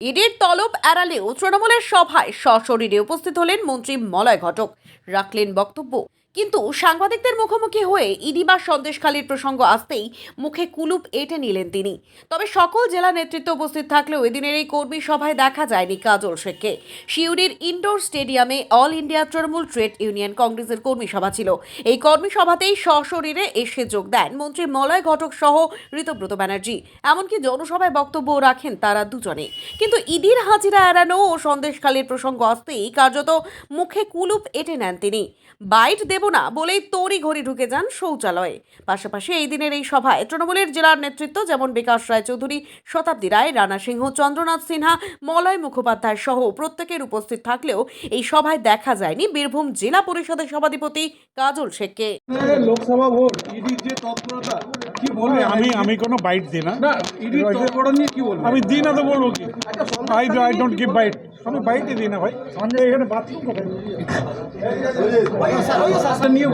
ইডির তলব এড়ালেও তৃণমূলের সভায় সশরীরে উপস্থিত হলেন মন্ত্রী মলয় ঘটক। রাখলেন বক্তব্য। কিন্তু সাংবাদিকদের মুখোমুখি হয়ে ইডি বা সন্দেশখালীর প্রসঙ্গ আসতেই মুখে কুলুপ এঁটে নিলেন তিনি। তবে সকল জেলা নেতৃত্ব উপস্থিত থাকলেও এদিনের এই কর্মী সভায় দেখা যায়নি কাজল শেখকে। শিউরির ইনডোর স্টেডিয়ামে all India Trinamool trade union কংগ্রেসের কর্মী সভা ছিল। এই কর্মী সভাতেই সশরীরে এসে যোগ দেন মন্ত্রী মলয় ঘটক সহ ঋতব্রত ব্যানার্জি। এমনকি জনসভায় বক্তব্য রাখেন তারা দুজনে। কিন্তু ইডির হাজিরা এড়ানো ও সন্দেশখালীর প্রসঙ্গ আসতেই কার্যত মুখে কুলুপ এঁটে নেন তিনি। বাইট দেব না বলেই তড়ি ঘড়ি ঢুকে যান শৌচালয়ে। পাশাপাশি এই দিনের এই সভায় তৃণমূলের জেলার নেতৃত্ব যেমন বিকাশ রায় চৌধুরী শতাব্দী রায় রানা সিংহ চন্দ্রনাথ সিনহা মলয় মুখোপাধ্যায় সহ প্রত্যেকের উপস্থিত থাকলেও এই সভায় দেখা যায়নি বীরভূম জেলা পরিষদের সভাধিপতি কাজল শেখকে। লোকসভা ভোট ইডির যে তৎপরতা কি বলবে? আমি আমি কোনো বাইট দিই না। না ইডির তৎপরতা নিয়ে কি বলবে? আমি দিই না তো বলব কি? I I don't give bite. আমি বাইটই দিই না ভাই সঞ্জয় এখানে বাথরুম কোথায় নিয়ে